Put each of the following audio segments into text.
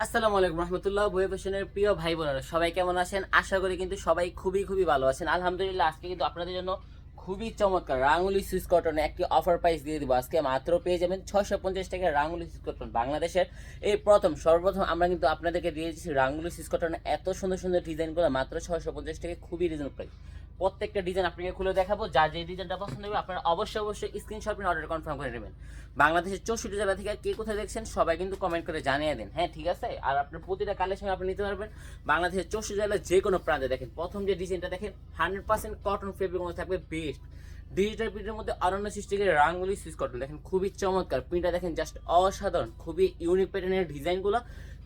আসসালামু আলাইকুম রহমতুল্লাহ বই ফ্যাশনের প্রিয় ভাই বোনেরা, সবাই কেমন আছেন? আশা করি কিন্তু সবাই খুবই খুবই ভালো আছেন। আলহামদুলিল্লাহ, আজকে কিন্তু আপনাদের জন্য খুবই চমৎকার রাঙ্গুলি সুইস কটনে একটি অফার প্রাইস দিয়ে দিব। আজকে মাত্র পেয়ে যাবেন ছয়শো পঞ্চাশ টাকা রাঙ্গুলি সুইস কটন বাংলাদেশের। এই প্রথম, সর্বপ্রথম আমরা কিন্তু আপনাদেরকে দিয়ে দিচ্ছি রাঙ্গুলি সুইস কটনে এত সুন্দর সুন্দর ডিজাইনগুলো মাত্র ছয়শো পঞ্চাশ টাকা, খুবই রিজনেবল প্রাইস প্রত্যেকটা ডিজাইন আপনাকে খুলে দেখাবো। যা যে ডিজাইনটা পছন্দ হবে, আপনারা অবশ্যই অবশ্যই স্ক্রিনশট নিয়ে অর্ডার কনফার্ম করে নেবেন। বাংলাদেশের চৌষট্টি জেলা থেকে কে কোথায় দেখছেন, সবাই কিন্তু কমেন্ট করে জানিয়ে দেন। হ্যাঁ ঠিক আছে? আর আপনার প্রতিটা কালেকশন আপনি নিতে পারবেন। বাংলাদেশের চৌষট্টি জেলার যে কোনো প্রান্তে দেখেন। প্রথম যে ডিজাইনটা দেখেন হান্ড্রেড পার্সেন্ট কটন ফেব্রিক মধ্যে থাকবে বেস্ট ডিজিটাল প্রিন্টের মধ্যে অরণ্য সৃষ্টিকে রাঙ্গুলি সুইচ কটন। দেখেন, খুবই চমৎকার। প্রিন্টটা দেখেন জাস্ট অসাধারণ। খুবই ইউনিক প্যাটার্নের ডিজাইনগুলো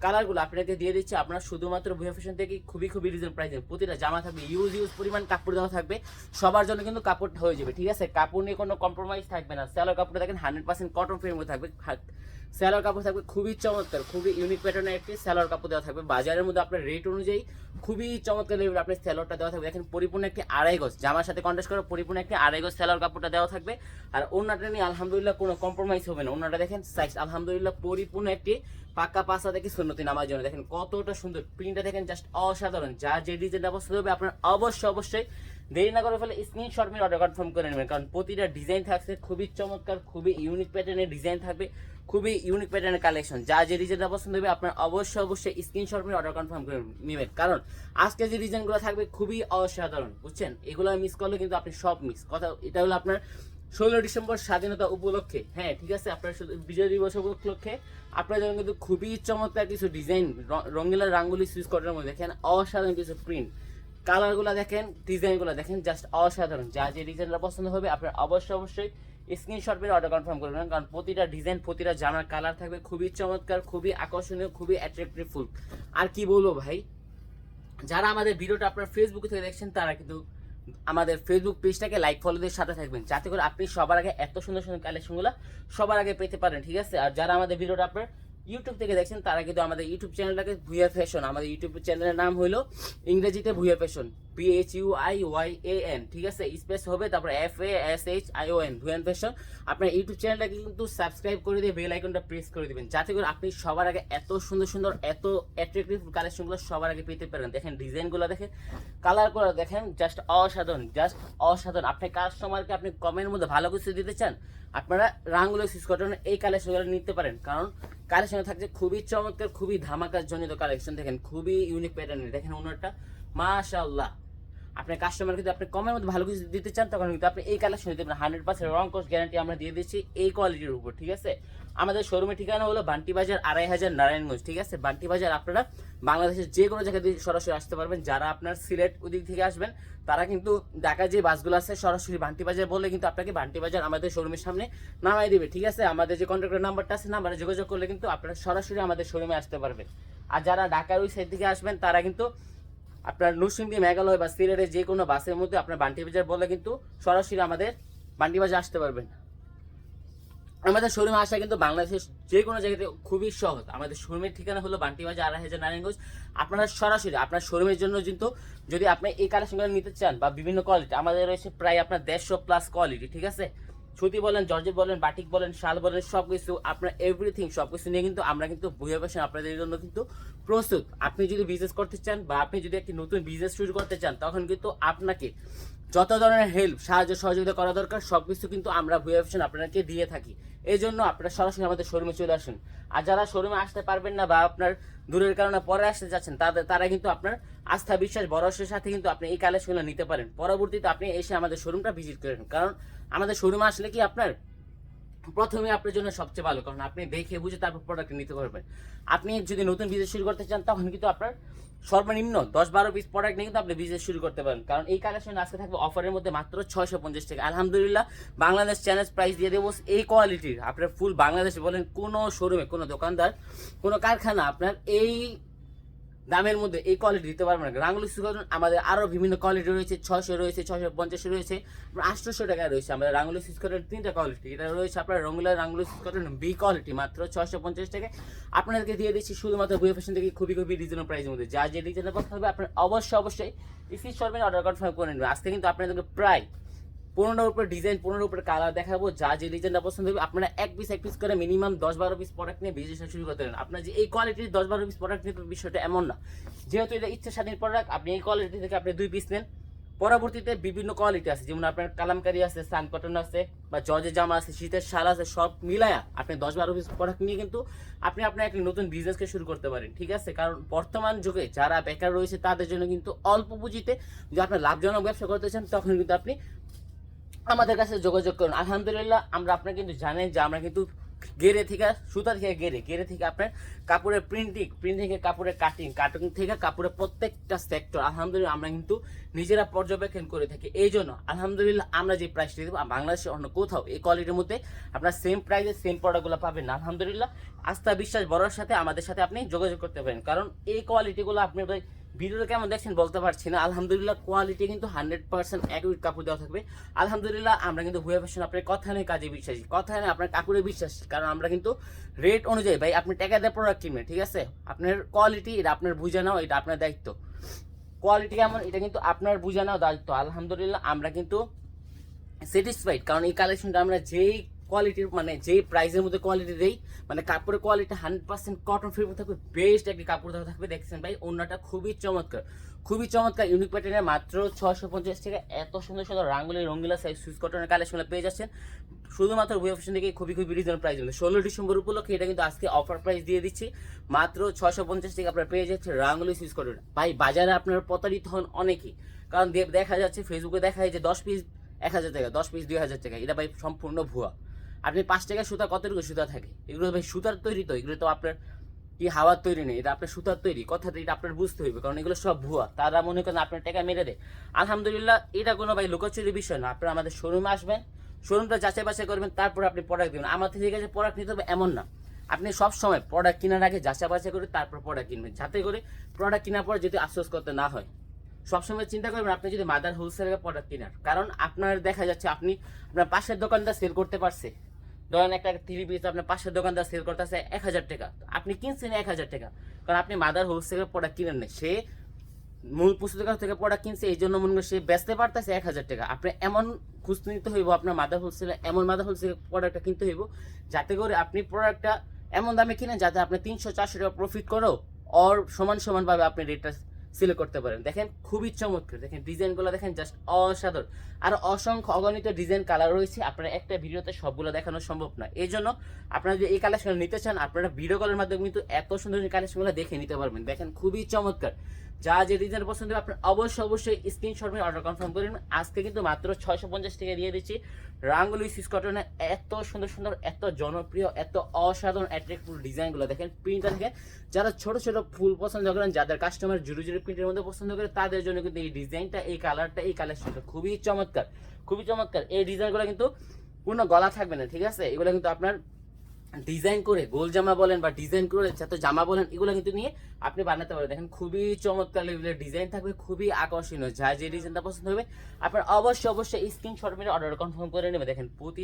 কালারগুলো আপনাকে দিয়ে দিচ্ছে। আপনার শুধুমাত্র ভুয়া ফ্যাশন থেকে খুবই খুবই রিজন প্রাইসে প্রতিটা জামা থাকবে ইউজ ইউজ পরিমাণ কাপড় দেওয়া থাকবে। সবার জন্য কিন্তু কাপড়টা হয়ে যাবে, ঠিক আছে? কাপড় নিয়ে কোনো কম্প্রোমাইজ থাকবে না। স্যালো কাপড় দেখেন হান্ড্রেড পার্সেন্ট কটন ফ্রেমও থাকবে। স্যালোর কাপড় থাকবে খুবই চমৎকার, খুবই ইউনিক প্যাটার্নের একটি স্যালোর কাপড় দেওয়া থাকবে। বাজারের মধ্যে আপনার রেট অনুযায়ী খুবই চমৎকার লেভেল আপনার স্যালোরটা দেওয়া থাকবে। দেখেন পরিপূর্ণ একটি আড়াই গজ, জামার সাথে কন্ট্রাস্ট করে পরিপূর্ণ একটি আড়াই গজ স্যালোর কাপড়টা দেওয়া থাকবে। আর অন্যটা নিয়ে আলহামদুলিল্লাহ কোনো কম্প্রোমাইজ হবে না। অন্যটা দেখেন সাইজ আলহামদুলিল্লাহ পরিপূর্ণ একটি পাক্কা পাশা থেকে সুন্নতি নামার জন্য। দেখেন কতটা সুন্দর প্রিন্টটা দেখেন জাস্ট অসাধারণ। যা যে ডিজাইনটা পছন্দ হবে আপনার অবশ্যই অবশ্যই দেরি না করে ফেলে স্ক্রিনশট মেরে অর্ডার কনফার্ম করে নেবেন। কারণ প্রতিটা ডিজাইন থাকছে, খুবই চমৎকার, খুবই ইউনিক প্যাটার্নের ডিজাইন থাকবে। খুবই ইউনিক প্যাটার্নের কালেকশন যা যে ডিজাইনটা পছন্দ হবে, আপনার অবশ্যই অবশ্যই স্ক্রিনশট মেরে অর্ডার কনফার্ম করে নেবেন। কারণ আজকে যে ডিজাইনগুলো থাকবে, খুবই অসাধারণ, বুঝছেন? এগুলো মিস করলে কিন্তু আপনি সব মিস কথা, এটা হলো আপনার ষোলো ডিসেম্বর স্বাধীনতা উপলক্ষে। হ্যাঁ ঠিক আছে? আপনার বিজয় দিবস উপলক্ষে আপনার জন্য কিন্তু খুবই চমৎকার কিছু ডিজাইন রঙ্গিলা রাঙ্গুলি সুইচ কটনের মধ্যে দেখেন, অসাধারণ কিছু প্রিন্ট কালারগুলো দেখেন ডিজাইনগুলো দেখেন জাস্ট অসাধারণ। যা যে ডিজাইনটা পছন্দ হবে, আপনার অবশ্যই অবশ্যই স্ক্রিনশট মেরে অর্ডার কনফার্ম করে নেবেন। কারণ প্রতিটা ডিজাইন প্রতিটা জামার কালার থাকবে খুবই চমৎকার, খুবই আকর্ষণীয়, খুবই অ্যাট্রাকটিভ ফুল আর কি বলব ভাই? যারা আমাদের ভিডিওটা আপনার ফেসবুক থেকে দেখছেন, তারা কিন্তু আমাদের ফেসবুক পেজটাকে লাইক ফলোদের সাথে থাকবেন। যাতে করে আপনি সবার আগে এত সুন্দর সুন্দর কালেকশনগুলো সবার আগে পেতে পারেন, ঠিক আছে? আর যারা আমাদের ভিডিওটা আপনার ইউটিউব থেকে দেখছেন, তারা কিন্তু আমাদের ইউটিউব চ্যানেলটাকে ভুয়া ফ্যাশন আমাদের ইউটিউব চ্যানেলের নাম হলো ইংরেজিতে Bhuiya fashion P H U I Y A N ঠিক আছে? স্পেস হবে, তারপর F A S H I O N Bhuiyan fashion আপনার ইউটিউব চ্যানেলটাকে কিন্তু সাবস্ক্রাইব করে দিয়ে বেল আইকনটা প্রেস করে দিবেন, যাতে করে আপনি সবার আগে এত সুন্দর সুন্দর, এত অ্যাট্রাকটিভ কালেকশনগুলো সবার আগে পেতে পারেন। দেখেন ডিজাইনগুলো দেখেন কালারগুলো দেখেন জাস্ট অসাধারণ জাস্ট অসাধারণ। আপনি কাস্টমারকে আপনি কমের মধ্যে ভালো কিছু দিতে চান, আপনারা রাঙ্গুলো সিস কটন এই কালেকশনগুলো নিতে পারেন। কারণ কালেকশন থাকছে খুবই চমৎকার, খুবই ধামাকার জনিত কালেকশন। দেখেন, খুবই ইউনিক প্যাটার্নের দেখেন ওনারটা, মাশাআল্লাহ। আপনার কাস্টমার কিন্তু আপনি কমের মধ্যে ভালো কিছু দিতে চান, তখন কিন্তু আপনি এই কালেকশন দিতে পারেন। হান্ড্রেড পার্সেন্ট রং কোর্স গ্যারান্টি আমরা দিয়ে দিচ্ছি এই কোয়ালিটির উপর, ঠিক আছে? আমাদের শোরুমের ঠিকানা হলো বান্টি বাজার আড়াই হাজার নারায়ণগঞ্জ, ঠিক আছে? বান্টি বাজার আপনারা বাংলাদেশের যে কোনো জায়গা দিয়ে সরাসরি আসতে পারবেন। যারা আপনার সিলেট ওদিক থেকে আসবেন, তারা কিন্তু ঢাকা যে বাসগুলো আছে, সরাসরি বান্টি বাজার বললে কিন্তু আপনাকে বান্টি বাজার আমাদের শোরুমের সামনে নামাই দিবে, ঠিক আছে? আমাদের যে কন্ট্রাক্টর নাম্বারটা আছে নাম্বারে যোগাযোগ করলে কিন্তু আপনারা সরাসরি আমাদের শোরুমে আসতে পারবেন। আর যারা ঢাকার ওই সাইড থেকে আসবেন, তারা কিন্তু আপনার নরসিংদী, মেঘালয় বা সিলেটের যে কোনো বাসের মধ্যে আপনার বান্টি বাজার বলে কিন্তু সরাসরি আমাদের বান্টি বাজার আসতে পারবেন। আমাদের শোরুমে আসা কিন্তু বাংলাদেশের যে কোনো জায়গাতে খুবই সহজ। আমাদের শোরুমের ঠিকানা হলো বান্টি বাজার আড়াই হাজার নারায়ণগঞ্জ। আপনারা সরাসরি আপনার শোরুমের জন্য কিন্তু যদি আপনি এই কালেকশনগুলো নিতে চান বা বিভিন্ন কোয়ালিটি আমাদের রয়েছে প্রায় আপনার দেড়শো প্লাস কোয়ালিটি ঠিক আছে? সুতি বলেন, জর্জেট বলেন, বাটিক বলেন, শাল বলেন সব কিছু আপনার এভরিথিং সব কিছু নিয়ে কিন্তু আমরা কিন্তু বুঝে পাচ্ছেন আপনাদের জন্য কিন্তু প্রস্তুত। আপনি যদি বিজনেস করতে চান বা আপনি যদি একটি নতুন বিজনেস শুরু করতে চান, তখন কিন্তু আপনাকে যত ধরনের হেল্প সাহায্য, সহযোগিতা করা দরকার সব কিছু কিন্তু আমরা ভুয়ে অপশন আপনাদেরকে দিয়ে থাকি। এই জন্য আপনারা সরাসরি আমাদের শোরুমে চলে আসুন। আর যারা শোরুমে আসতে পারবেন না বা আপনার দূরের কারণে পরে আসতে যাচ্ছেন, তাদের, তারা কিন্তু আপনার আস্থা, বিশ্বাস, ভরসার সাথে কিন্তু আপনি এই কালেকশনগুলো নিতে পারেন। পরবর্তীতে আপনি এসে আমাদের শোরুমটা ভিজিট করেন কারণ আমাদের শোরুমে আসলে কি আপনার প্রথমে আপনার জন্য সবচেয়ে ভালো, কারণ আপনি দেখে বুঝে তারপর প্রোডাক্ট নিতে পারবেন। আপনি যদি নতুন বিজনেস শুরু করতে চান, তখন কিন্তু আপনার সর্বনিম্ন দশ বারো পিস প্রোডাক্ট নিয়ে কিন্তু আপনি বিজনেস শুরু করতে পারেন কারণ এই কালেকশন আজকে থাকবে অফারের মধ্যে মাত্র ছয়শো পঞ্চাশ টাকা। আলহামদুলিল্লাহ, বাংলাদেশ চ্যানেল প্রাইস দিয়ে দেবো এই কোয়ালিটির আপনার ফুল বাংলাদেশে বলেন কোনো শোরুমে কোনো দোকানদার, কোনো কারখানা, আপনার এই দামের মধ্যে এই কোয়ালিটি দিতে পারবেন না। রাঙ্গুলি সুগরন আমাদের আরও বিভিন্ন কোয়ালিটি রয়েছে, ছশো রয়েছে, ছশো পঞ্চাশ রয়েছে, আটশোশো টাকায় রয়েছে। আমাদের রাঙ্গুলি সুস্কটের তিনটা কোয়ালিটি এটা রয়েছে আপনার রঙ্গুলার রাঙ্গুলি সুস্কটের বি কোয়ালিটি মাত্র ছশো পঞ্চাশ টাকায়। আপনাদেরকে দিয়ে দিচ্ছি শুধুমাত্র বুয়ে ফ্যাশন থেকে খুবই খুবই রিজনেবল প্রাইসের মধ্যে। যা যে পছন্দ হবে আপনার অবশ্যই অবশ্যই ইসি শর্মের অর্ডার কনফার্ম করে নেবেন। আজকে কিন্তু আপনাদেরকে প্রায় পনেরোর উপরে ডিজাইন পনেরোর উপরে কালার দেখাবো, যা যে ডিজাইনটা পছন্দ হবে, আপনারা এক পিস এক পিস করে মিনিমাম দশ বারো পিস প্রোডাক্ট নিয়ে বিজনেস শুরু করতে পারেন। আপনার যে এই কোয়ালিটির দশ বারো পিস প্রোডাক্ট হবে বিষয়টা এমন না। যেহেতু এটা ইচ্ছা স্বাধীন প্রোডাক্ট আপনি এই কোয়ালিটি থেকে আপনি দুই পিস নেন। পরবর্তীতে বিভিন্ন কোয়ালিটি আছে, যেমন আপনার কালামকারি আছে সান কটন আছে, বা জর্জের জামা আছে, শীতের শাল আছে, সব মিলায়া আপনি দশ বারো পিস প্রোডাক্ট নিয়ে কিন্তু আপনি আপনার একটি নতুন বিজনেসকে শুরু করতে পারেন, ঠিক আছে? কারণ বর্তমান যুগে যারা বেকার রয়েছে, তাদের জন্য কিন্তু অল্প পুঁজিতে যদি আপনি লাভজনক ব্যবসা করতে চান, তখন কিন্তু আপনি আমাদের কাছে যোগাযোগ করুন। আলহামদুলিল্লাহ, আমরা আপনার কিন্তু জানেন যে আমরা কিন্তু গেরে থেকে, সুতা থেকে গেরে গেরে থেকে আপনার কাপড়ের প্রিন্টিং প্রিন্ট থেকে কাপড়ের কাটিং কাটিং থেকে কাপড়ের প্রত্যেকটা সেক্টর আলহামদুলিল্লাহ, আমরা কিন্তু নিজেরা পর্যবেক্ষণ করে থাকি। এই জন্য আলহামদুলিল্লাহ, আমরা যে প্রাইসটা দেবো বাংলাদেশে অন্য কোথাও, এই কোয়ালিটির মধ্যে আপনার সেম প্রাইসে সেম প্রোডাক্টগুলো পাবেন আলহামদুলিল্লাহ, আস্থা, বিশ্বাস বড়ার সাথে আমাদের সাথে আপনি যোগাযোগ করতে পারেন। কারণ এই কোয়ালিটিগুলো আপনি ভিডিওটা কেমন দেখছেন বলতে পারছি না। আলহামদুলিল্লাহ কোয়ালিটি কিন্তু হান্ড্রেড পার্সেন্ট অ্যাকুরেট কাপড় দেওয়া থাকবে। আলহামদুলিল্লাহ, আমরা কিন্তু হুয়া ফ্যাশন আপনার কথা নেই কাজে বিশ্বাসী। কথা নেই আপনার কাপড়ে বিশ্বাসী। কারণ আমরা কিন্তু রেট অনুযায়ী, ভাই, আপনি টাকা দিয়ে প্রোডাক্ট কিনবেন, ঠিক আছে? আপনার কোয়ালিটি এটা আপনার বুঝে নাও, এটা আপনার দায়িত্ব। কোয়ালিটি কেমন, এটা কিন্তু আপনার বুঝে নাও দায়িত্ব। আলহামদুলিল্লাহ, আমরা কিন্তু স্যাটিসফাইড কারণ এই কালেকশনটা আমরা যেই কোয়ালিটির মানে যেই প্রাইসের মধ্যে কোয়ালিটি দেই মানে কাপড়ের quality hundred percent cotton free থাকবে বেস্ট একটি কাপড় থাকবে, দেখছেন ভাই অন্যটা খুবই চমৎকার খুবই চমৎকার ইউনিক প্যাটার্নের মাত্র ছশো পঞ্চাশ টাকা এত সুন্দর সুন্দর রাঙ্গুলি রঙ্গিলা সাইজ সুইচ কটনের কালেকশন পেয়ে যাচ্ছেন। শুধুমাত্র বুয়া ফ্যাশন থেকে খুবই খুবই রিজনেবল প্রাইস হবে ষোলো ডিসেম্বর উপলক্ষে এটা কিন্তু আজকে অফার প্রাইস দিয়ে দিচ্ছি। মাত্র ছশো পঞ্চাশ টাকা আপনার পেয়ে যাচ্ছে রাঙ্গুলি সুইচ কটন ভাই, বাজারে আপনার প্রতারিত হন অনেকেই, কারণ দেখা যাচ্ছে ফেসবুকে দেখা যায় যে দশ পিস এক হাজার টাকা, দশ পিস দুই হাজার টাকা, এটা ভাই সম্পূর্ণ ভুয়া। আপনি পাঁচ টাকা সুতা, কতটুকু সুতা থাকে? এগুলো ভাই সুতার তৈরি তো, এগুলো তো আপনার কি হাওয়ার তৈরি নেই, এটা আপনার সুতার তৈরি। কথাটা এটা আপনার বুঝতে হইবে, কারণ এগুলো সব ভুয়া। তারা মনে করেন আপনার টাকা মেরে দেয়। আলহামদুলিল্লাহ, এটা কোনো ভাই লুকোচুরি বিষয় না। আপনারা আমাদের শোরুমে আসবেন শোরুমটা যাচাই বাছাই করবেন, তারপর আপনি প্রোডাক্ট দেবেন। আমার থেকে যে প্রোডাক্ট নিতে হবে এমন না। আপনি সব সময় প্রোডাক্ট কেনার আগে যাচাই বাছাই করে, তারপর প্রোডাক্ট কিনবেন। যাতে করে প্রোডাক্ট কেনার পর যদি আফসোস করতে না হয়। সবসময় চিন্তা করবেন, আপনি যদি মাদার হোলসেলের প্রোডাক্ট কেনার কারণ আপনার দেখা যাচ্ছে আপনি আপনার পাশের দোকানটা সেল করতে পারছে। ধরেন একটা থ্রি পিস আপনার পাশের দোকানদার সেল করতেছে এক হাজার টাকা। আপনি কিনছেন এক হাজার টাকা। কারণ আপনি মাদার হোলসেলের প্রোডাক্ট কিনেন না সে মূল পুস্তকের কাছ থেকে প্রোডাক্ট কিনছে, এই জন্য মনে সে বেচতে পারতেছে এক হাজার টাকা। আপনি এমন খুঁজ নিতে হইব, আপনার মাদার হোলসেলে এমন মাদার হোলসেল প্রোডাক্টটা কিনতে হইব, যাতে করে আপনি প্রোডাক্টটা এমন দামে কিনেন যাতে আপনি তিনশো, চারশো টাকা প্রফিট করো অর সমান সমানভাবে আপনি রেটটা সিলেক্ট করতে পারেন। দেখেন খুবই চমৎকার। দেখেন ডিজাইনগুলো দেখেন জাস্ট অসাধারণ। আর অসংখ্য অগণিত ডিজাইন কালার রয়েছে। আপনারা একটা ভিডিওতে সবগুলো দেখানো সম্ভব না। এই জন্য আপনারা যদি এই কালেকশন নিতে চান, আপনারা ভিডিও কলের মাধ্যমে কিন্তু এত সুন্দর কালেকশনগুলো দেখে নিতে পারবেন। দেখেন খুবই চমৎকার। যা যে ডিজাইন পছন্দ হবে, আপনার অবশ্যই অবশ্যই স্ক্রিনশট মেরে অর্ডার কনফার্ম করুন আজকে কিন্তু মাত্র ছয়শো পঞ্চাশ টাকা দিয়ে দিচ্ছি। রাঙ্গুলি কটনে এত সুন্দর সুন্দর, এত জনপ্রিয়, এত অসাধারণ অ্যাট্রাক্টিভ ডিজাইনগুলো দেখেন প্রিন্টটা দেখেন। যারা ছোট ছোট ফুল পছন্দ করেন, যাদের কাস্টমার জুড়ি জুড়ি প্রিন্টের মধ্যে পছন্দ করে, তাদের জন্য কিন্তু এই ডিজাইনটা এই কালারটা এই কালেকশনটা খুবই চমৎকার। খুবই চমৎকার। এই ডিজাইনগুলো কিন্তু কোনো গলা থাকবে না, ঠিক আছে? এগুলো কিন্তু আপনার ডিজাইন করে, গোল জামা বলেন বা ডিজাইন করে যত জামা বলেন, এগুলো কিন্তু নিয়ে আপনি বানাতে পারেন দেখেন, খুবই চমৎকার লেভেলের ডিজাইন থাকবে, খুবই আকর্ষণীয়। যা যে ডিজাইনটা পছন্দ হবে, আপনার অবশ্যই অবশ্যই স্ক্রিনশট মেরে অর্ডার কনফার্ম করে নেবে। দেখেন, প্রতি